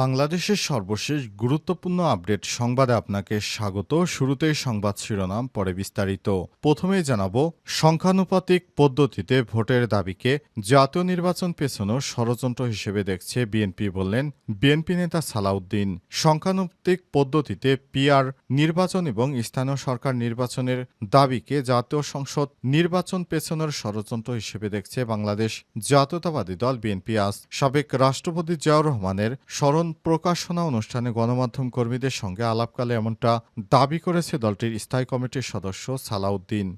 বাংলাদেশের সর্বশেষ গুরুত্বপূর্ণ আপডেট সংবাদে আপনাকে স্বাগত। শুরুতেই সংবাদ শিরোনাম, পরে বিস্তারিত। প্রথমেই জানাব, সংখ্যানুপাতিক পদ্ধতিতে ভোটের দাবিকে জাতীয় নির্বাচন পেছানোর ষড়যন্ত্র হিসেবে দেখছে বিএনপি বললেন বিএনপি নেতা সালাউদ্দিন। সংখ্যানুপাতিক পদ্ধতিতে পিআর নির্বাচন এবং স্থানীয় সরকার নির্বাচনের দাবিকে জাতীয় সংসদ নির্বাচন পেছানোর ষড়যন্ত্র হিসেবে দেখছে বাংলাদেশ জাতীয়তাবাদী দল বিএনপি। আজ সাবেক রাষ্ট্রপতি জিয়াউর রহমানের স্মরণ প্রকাশনা অনুষ্ঠানে গণমাধ্যম কর্মীদের সঙ্গে আলাপকালে এমনটা দাবি করেছে দলটির স্থায়ী কমিটির সদস্য সালাউদ্দিন।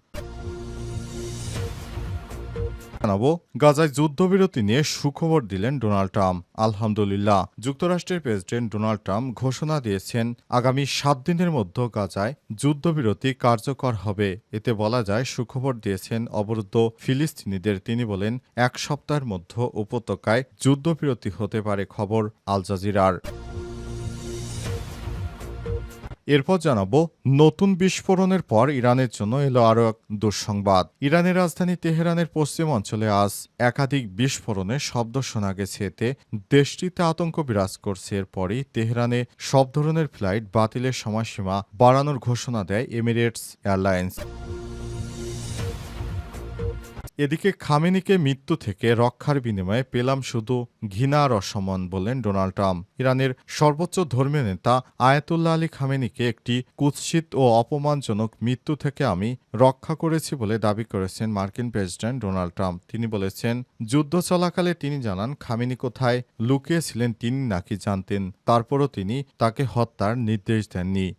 জানাব, গাজায় যুদ্ধবিরতি নিয়ে সুখবর দিলেন ডোনাল্ড ট্রাম্প। আলহামদুলিল্লাহ, যুক্তরাষ্ট্রের প্রেসিডেন্ট ডোনাল্ড ট্রাম্প ঘোষণা দিয়েছেন, আগামী সাত দিনের মধ্যে গাজায় যুদ্ধবিরতি কার্যকর হবে। এতে বলা যায়, সুখবর দিয়েছেন অবরুদ্ধ ফিলিস্তিনিদের। তিনি বলেন, এক সপ্তাহের মধ্যে উপত্যকায় যুদ্ধবিরতি হতে পারে খবর আল জাজিরার। এরপর জানাব, নতুন বিস্ফোরণের পর ইরানের জন্য এলো আরও এক দুঃসংবাদ। ইরানের রাজধানী তেহরানের পশ্চিম অঞ্চলে আজ একাধিক বিস্ফোরণের শব্দ শোনা গেছে। এতে দেশটিতে আতঙ্ক বিরাজ করছে। এরপরই তেহরানে সব ধরনের ফ্লাইট বাতিলের সময়সীমা বাড়ানোর ঘোষণা দেয় এমিরেটস এয়ারলাইন্স। এদিকে খামেনিকে মৃত্যু থেকে রক্ষার বিনিময়ে পেলাম শুধু ঘৃণা আর বললেন ডোনাল্ড ট্রাম্প। ইরানের সর্বোচ্চ ধর্মীয় নেতা আয়াতুল্লাহ আলী খামেনিকে একটি কুৎসিত ও অপমানজনক মৃত্যু থেকে আমি রক্ষা করেছি বলে দাবি করেছেন মার্কিন প্রেসিডেন্ট ডোনাল্ড ট্রাম্প। তিনি বলেছেন, যুদ্ধ চলাকালে তিনি জানান, খামেনি কোথায় লুকিয়েছিলেন তিনি নাকি জানতেন, তারপরও তিনি তাকে হত্যার নির্দেশ দেননি।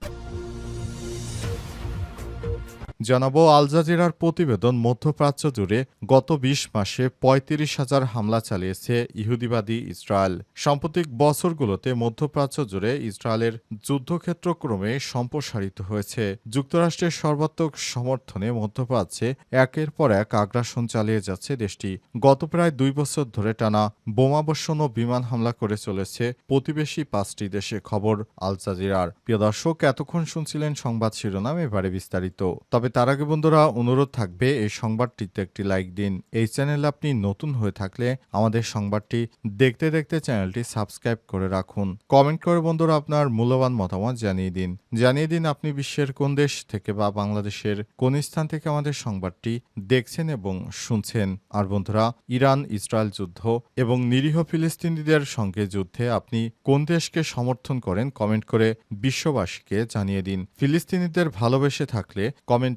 জানাব, আল জাজিরার প্রতিবেদন মধ্যপ্রাচ্য জুড়ে গত ২০ মাসে পঁয়ত্রিশ হাজার হামলা চালিয়েছে ইহুদিবাদী ইসরায়েল। সাম্প্রতিক বছরগুলোতে মধ্যপ্রাচ্য জুড়ে ইসরায়েলের যুদ্ধক্ষেত্র ক্রমে সম্প্রসারিত হয়েছে। যুক্তরাষ্ট্রের সর্বাত্মক সমর্থনে মধ্যপ্রাচ্যে একের পর এক আগ্রাসন চালিয়ে যাচ্ছে দেশটি। গত প্রায় দুই বছর ধরে টানা বোমাবর্ষণ ও বিমান হামলা করে চলেছে প্রতিবেশী পাঁচটি দেশে খবর আল জাজিরার। প্রিয় দর্শক, এতক্ষণ শুনছিলেন সংবাদ শিরোনাম, এবারে বিস্তারিত। তবে তার আগে বন্ধুরা অনুরোধ থাকবে, এই সংবাদটিতে একটি লাইক দিন। এই চ্যানেল আপনি নতুন হয়ে থাকলে আমাদের সংবাদটি দেখতে দেখতে চ্যানেলটি সাবস্ক্রাইব করে রাখুন। কমেন্ট করে বন্ধুরা আপনার মূল্যবান মতামত জানিয়ে দিন। জানিয়ে দিন আপনি বিশ্বের কোন দেশ থেকে বা বাংলাদেশের কোন স্থান থেকে আমাদের সংবাদটি দেখছেন এবং শুনছেন। আর বন্ধুরা, ইরান, ইসরায়েল যুদ্ধ এবং নিরীহ ফিলিস্তিনিদের সঙ্গে যুদ্ধে আপনি কোন দেশকে সমর্থন করেন কমেন্ট করে বিশ্ববাসীকে জানিয়ে দিন। ফিলিস্তিনিদের ভালোবেসে থাকলে কমেন্টে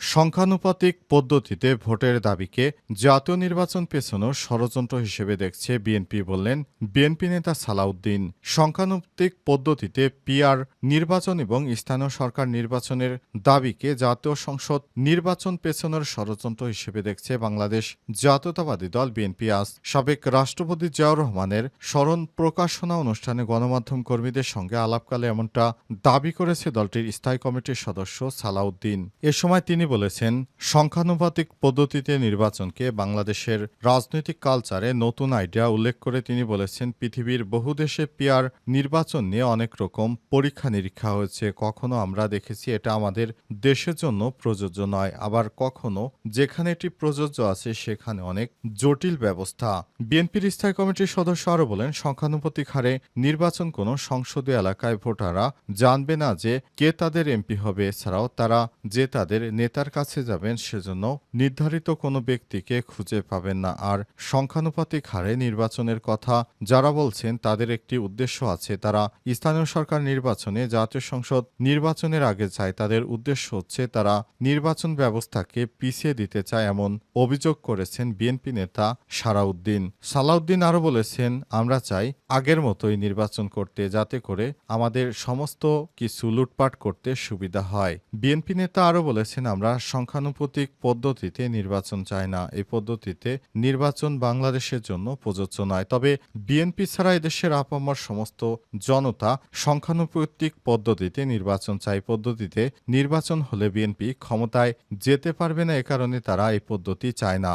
সংখ্যানুপাতিক পদ্ধতিতে ভোটের দাবিকে জাতীয় নির্বাচন পেছানোর ষড়যন্ত্র হিসেবে দেখছে বিএনপি বললেন বিএনপি নেতা সালাউদ্দিন। সংখ্যানুপাতিক পদ্ধতিতে পিআর নির্বাচন এবং স্থানীয় সরকার নির্বাচনের দাবিকে জাতীয় সংসদ নির্বাচন পেছানোর ষড়যন্ত্র হিসেবে দেখছে বাংলাদেশ জাতীয়তাবাদী দল বিএনপি। আজ সাবেক রাষ্ট্রপতি জিয়াউর রহমানের স্মরণ প্রকাশনা অনুষ্ঠানে গণমাধ্যম কর্মীদের সঙ্গে আলাপকালে এমনটা দাবি করেছে দলটির স্থায়ী কমিটির সদস্য সালাউদ্দিন। এ সময় তিনি বলেছেন, সংখ্যানুপাতিক পদ্ধতিতে নির্বাচনকে বাংলাদেশের রাজনৈতিক কালচারে নতুন আইডিয়া উল্লেখ করে তিনি বলেছেন, পৃথিবীর বহু দেশে পিয়ার নির্বাচন নিয়ে অনেক রকম পরীক্ষা নিরীক্ষা হয়েছে। কখনো আমরা দেখেছি এটা আমাদের দেশের জন্য প্রযোজ্য নয়, আবার কখনো যেখানে এটি প্রযোজ্য আছে সেখানে অনেক জটিল ব্যবস্থা। বিএনপির স্থায়ী কমিটির সদস্য আরও বলেন, সংখ্যানুপাতিক হারে নির্বাচন কোনো সংসদীয় এলাকায় ভোটাররা জানবে না যে কে তাদের এমপি হবে। এছাড়াও তারা যে তাদের নেতার কাছে যাবেন সেজন্য নির্ধারিত কোনো ব্যক্তিকে খুঁজে পাবেন না। আর সংখ্যানুপাতিক হারে নির্বাচনের কথা যারা বলছেন, তাদের একটি উদ্দেশ্য আছে। তারা স্থানীয় সরকার নির্বাচনে, জাতীয় সংসদ নির্বাচনের আগে চায়। তাদের উদ্দেশ্য হচ্ছে তারা নির্বাচন ব্যবস্থাকে পিছিয়ে দিতে চায় এমন অভিযোগ করেছেন বিএনপি নেতা সারাউদ্দিন সালাউদ্দিন আরও বলেছেন, আমরা চাই আগের মতোই নির্বাচন করতে, যাতে করে আমাদের সমস্ত কিছু লুটপাট করতে সুবিধা হয়। বিএনপি নেতা আরও বলেছেন, আমরা সংখ্যানুপাতিক পদ্ধতিতে নির্বাচন চায় না। এই পদ্ধতিতে নির্বাচন বাংলাদেশের জন্য প্রযোজ্য নয়। তবে বিএনপি ছাড়া এদেশের আপামার সমস্ত জনতা সংখ্যানুপতিক পদ্ধতিতে নির্বাচন চাই পদ্ধতিতে নির্বাচন হলে বিএনপি ক্ষমতায় যেতে পারবে না, এ কারণে তারা এই পদ্ধতি চায় না।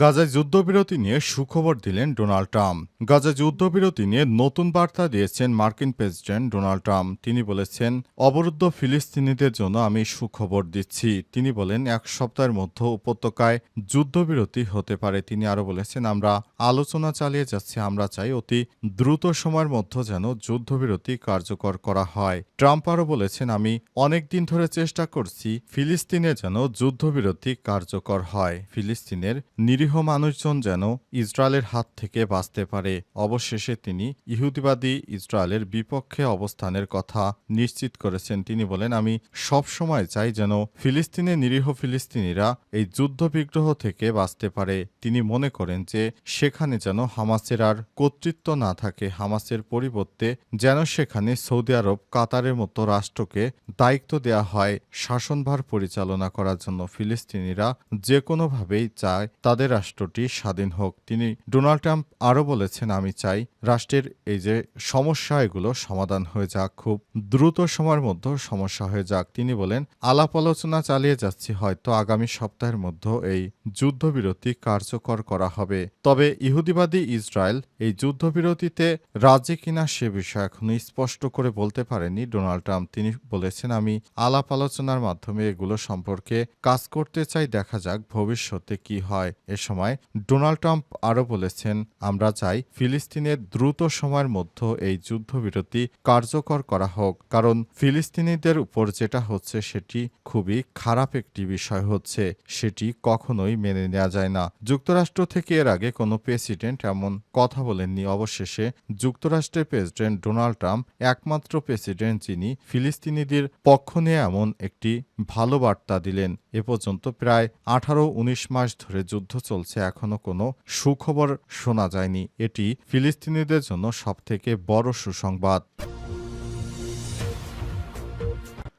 গাজায় যুদ্ধবিরতি নিয়ে সুখবর দিলেন ডোনাল্ড ট্রাম্প। গাজায় যুদ্ধবিরতি নিয়ে নতুন বার্তা দিয়েছেন মার্কিন প্রেসিডেন্ট ডোনাল্ড ট্রাম্প। তিনি বলেছেন, অবরুদ্ধ ফিলিস্তিনিদের জন্য আমি সুখবর দিচ্ছি। তিনি বলেন, এক সপ্তাহের মধ্যে উপত্যকায় যুদ্ধবিরতি হতে পারে। তিনি আরও বলেছেন, আমরা আলোচনা চালিয়ে যাচ্ছি। আমরা চাই অতি দ্রুত সময়ের মধ্যে যেন যুদ্ধবিরতি কার্যকর করা হয়। ট্রাম্প আরও বলেছেন, আমি অনেক দিন ধরে চেষ্টা করছি ফিলিস্তিনে যেন যুদ্ধবিরতি কার্যকর হয়। ফিলিস্তিনের নিরীহ মানুষজন যেন ইসরায়েলের হাত থেকে বাঁচতে পারে। অবশেষে তিনি ইহুদিবাদী ইসরায়েলের বিপক্ষে অবস্থানের কথা নিশ্চিত করেছেন। তিনি বলেন, আমি সব সময় চাই যেন ফিলিস্তিনের নিরীহ ফিলিস্তিনিরা এই যুদ্ধবিগ্রহ থেকে বাঁচতে পারে। তিনি মনে করেন যে সেখানে যেন হামাসের আর কর্তৃত্ব না থাকে, হামাসের পরিবর্তে যেন সেখানে সৌদি আরব কাতারের মতো রাষ্ট্রকে দায়িত্ব দেয়া হয় শাসনভার পরিচালনা করার জন্য। ফিলিস্তিনিরা যে কোনোভাবেই চায় তাদের রাষ্ট্রটি স্বাধীন হোক। তিনি ডোনাল্ড ট্রাম্প আরও বলেছেন, আমি চাই রাষ্ট্রের এই যে সমস্যা, এগুলো সমাধান হয়ে যাক। খুব দ্রুত সময়ের মধ্যে সমস্যা হয়ে যাক। তিনি বলেন, আলাপ আলোচনা চালিয়ে যাচ্ছি। হয়তো আগামী সপ্তাহের মধ্যে এই যুদ্ধবিরতি কার্যকর করা হবে। তবে ইহুদিবাদী ইসরায়েল এই যুদ্ধবিরতিতে রাজি কিনা সে বিষয়ে এখনও স্পষ্ট করে বলতে পারেনি ডোনাল্ড ট্রাম্প। তিনি বলেছেন, আমি আলাপ আলোচনার মাধ্যমে এগুলো সম্পর্কে কাজ করতে চাই। দেখা যাক ভবিষ্যতে কি হয়। সময় ডোনাল্ড ট্রাম্প আরও বলেছেন, আমরা চাই ফিলিস্তিনের দ্রুত সময়ের মধ্যে এই যুদ্ধবিরতি কার্যকর করা হোক। কারণ ফিলিস্তিনিদের উপর যেটা হচ্ছে সেটি খুবই খারাপ একটি বিষয় হচ্ছে। সেটি কখনোই মেনে নেওয়া যায় না। যুক্তরাষ্ট্র থেকে এর আগে কোনো প্রেসিডেন্ট এমন কথা বলেননি। অবশেষে যুক্তরাষ্ট্রের প্রেসিডেন্ট ডোনাল্ড ট্রাম্প একমাত্র প্রেসিডেন্ট যিনি ফিলিস্তিনিদের পক্ষ নিয়ে এমন একটি ভালো বার্তা দিলেন। এ পর্যন্ত প্রায় আঠারো উনিশ মাস ধরে যুদ্ধ চলছে এখনও কোনো সুখবর শোনা যায়নি। এটি ফিলিস্তিনিদের জন্য সবথেকে বড় সুসংবাদ।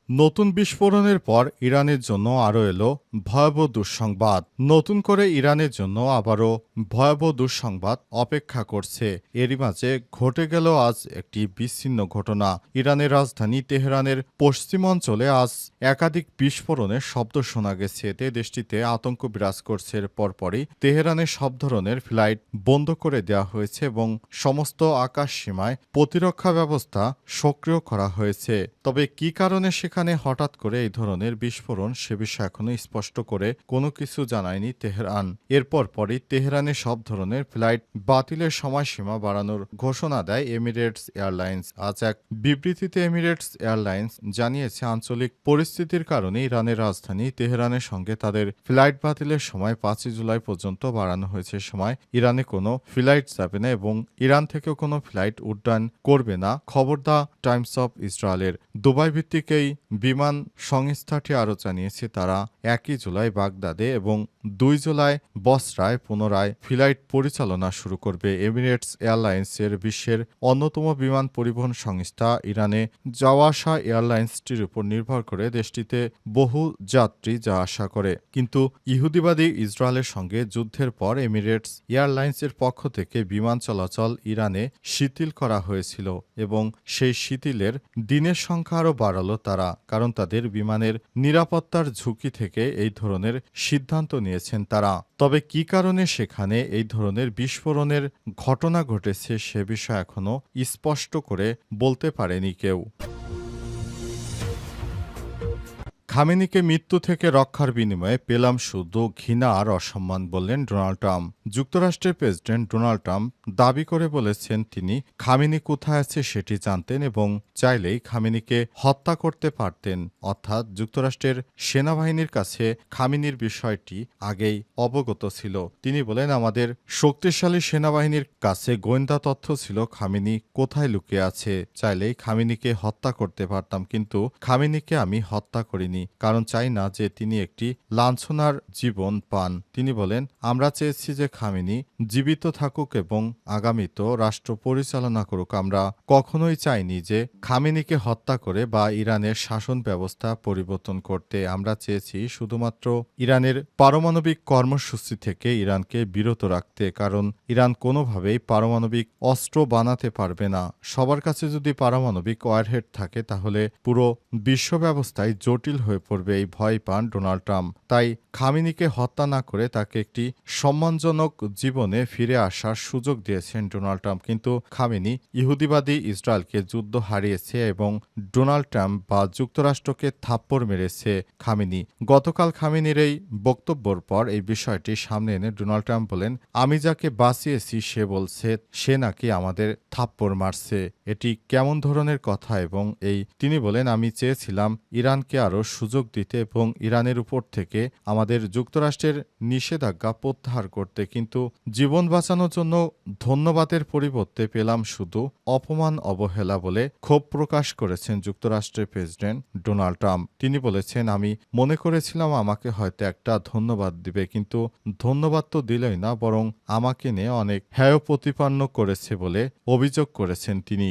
নতুন বিস্ফোরণের পর ইরানের জন্য আরও এলো ভয়াবহ দুঃসংবাদ। নতুন করে ইরানের জন্য আবারও ভয়াবহ দুঃসংবাদ অপেক্ষা করছে। এরই মাঝে ঘটে গেল আজ একটি বিচ্ছিন্ন ঘটনা। ইরানের রাজধানী তেহরানের পশ্চিমাঞ্চলে আজ একাধিক বিস্ফোরণের শব্দ শোনা গেছে। এতে দেশটিতে আতঙ্ক বিরাজ করছে। পরপরই তেহরানের সব ধরনের ফ্লাইট বন্ধ করে দেওয়া হয়েছে এবং সমস্ত আকাশ সীমায় প্রতিরক্ষা ব্যবস্থা সক্রিয় করা হয়েছে। তবে কি কারণে সেখানে হঠাৎ করে এই ধরনের বিস্ফোরণ সে বিষয়ে এখনও স্পষ্ট করে কোনো কিছু জানায়নি তেহরান। এরপর পরই তেহরানে সব ধরনের ফ্লাইট বাতিলের সময়সীমা বাড়ানোর ঘোষণা দেয় এমিরেটস এয়ারলাইন্স। আজ এক বিবৃতিতে এমিরেটস এয়ারলাইন্স জানিয়েছে, আঞ্চলিক পরিস্থিতির কারণে ইরানের রাজধানী তেহরানের সঙ্গে তাদের ফ্লাইট বাতিলের সময় পাঁচই জুলাই পর্যন্ত বাড়ানো হয়েছে। সময় ইরানে কোনো ফ্লাইট যাবে না এবং ইরান থেকেও কোনো ফ্লাইট উড্ডয়ন করবে না। খবর দা টাইমস অফ ইসরায়েলের। দুবাই ভিত্তিক এই বিমান সংস্থাটি আরও জানিয়েছে, তারা একই জুলাই বাগদাদে এবং দুই জুলাই বসরায় পুনরায় ফ্লাইট পরিচালনা শুরু করবে। এমিরেটস এয়ারলাইন্সের বিশ্বের অন্যতম বিমান পরিবহন সংস্থা ইরানে যাওয়া আসা এয়ারলাইন্সটির উপর নির্ভর করে দেশটিতে বহু যাত্রী যা আশা করে। কিন্তু ইহুদিবাদী ইসরায়েলের সঙ্গে যুদ্ধের পর এমিরেটস এয়ারলাইন্সের পক্ষ থেকে বিমান চলাচল ইরানে শিথিল করা হয়েছিল এবং সেই শিথিলের দিনের সংখ্যা আরও বাড়ালো তারা। কারণ তাদের বিমানের নিরাপত্তার ঝুঁকি থেকে এই ধরনের সিদ্ধান্ত নিয়েছেন তারা। তবে কি কারণে সেখানে এই ধরনের বিস্ফোরণের ঘটনা ঘটেছে সে বিষয়ে এখনও স্পষ্ট করে বলতে পারেনি কেউ। খামেনিকে মৃত্যু থেকে রক্ষার বিনিময়ে পেলাম শুধু ঘৃণা আর অসম্মান বললেন ডোনাল্ড ট্রাম্প। যুক্তরাষ্ট্রের প্রেসিডেন্ট ডোনাল্ড ট্রাম্প দাবি করে বলেছেন তিনি, খামেনি কোথায় আছে সেটি জানতেন এবং চাইলেই খামেনিকে হত্যা করতে পারতেন। অর্থাৎ যুক্তরাষ্ট্রের সেনাবাহিনীর কাছে খামিনির বিষয়টি আগেই অবগত ছিল। তিনি বলেন, আমাদের শক্তিশালী সেনাবাহিনীর কাছে গোয়েন্দা তথ্য ছিল খামিনি কোথায় লুকিয়ে আছে। চাইলেই খামিনিকে হত্যা করতে পারতাম, কিন্তু খামিনিকে আমি হত্যা করিনি। কারণ চাই না যে তিনি একটি লাঞ্ছনার জীবন পান। তিনি বলেন, আমরা চেয়েছি যে খামিনি জীবিত থাকুক এবং আগামীতেও রাষ্ট্র পরিচালনা করুক। আমরা কখনোই চাইনি যে খামিনিকে হত্যা করে বা ইরানের শাসন ব্যবস্থা পরিবর্তন করতে। আমরা চেয়েছি শুধুমাত্র ইরানের পারমাণবিক কর্মসূচি থেকে ইরানকে বিরত রাখতে। কারণ ইরান কোনোভাবেই পারমাণবিক অস্ত্র বানাতে পারবে না। সবার কাছে যদি পারমাণবিক ওয়ারহেড থাকে, তাহলে পুরো বিশ্ব ব্যবস্থায় জটিল হয়ে হয়ে পড়বে এই ভয় পান ডোনাল্ড ট্রাম্প। তাই খামিনিকে হত্যা না করে তাকে একটি সম্মানজনক জীবনে ফিরে আসার সুযোগ দিয়েছেন ডোনাল্ড ট্রাম্প। কিন্তু খামিনি ইহুদিবাদী ইসরায়েলকে যুদ্ধ হারিয়েছে এবং ডোনাল্ড ট্রাম্প বা যুক্তরাষ্ট্রকে থাপ্পড় মেরেছে খামিনি। গতকাল খামিনির এই বক্তব্যর পর এই বিষয়টি সামনে এনে ডোনাল্ড ট্রাম্প বলেন, আমি যাকে বাঁচিয়েছি সে বলছে, সে নাকি আমাদের থাপ্পড় মারছে। এটি কেমন ধরনের কথা এবং এই তিনি বলেন, আমি চেয়েছিলাম ইরানকে আরও সুযোগ দিতে এবং ইরানের উপর থেকে আমাদের যুক্তরাষ্ট্রের নিষেধাজ্ঞা প্রত্যাহার করতে কিন্তু জীবন বাঁচানোর জন্য ধন্যবাদের পরিবর্তে পেলাম শুধু অপমান অবহেলা বলে ক্ষোভ প্রকাশ করেছেন যুক্তরাষ্ট্রের প্রেসিডেন্ট ডোনাল্ড ট্রাম্প। তিনি বলেছেন, আমি মনে করেছিলাম আমাকে হয়তো একটা ধন্যবাদ দিবে, কিন্তু ধন্যবাদ তো দিলই না, বরং আমাকে নিয়ে অনেক হ্যায় প্রতিপন্ন করেছে বলে অভিযোগ করেছেন তিনি।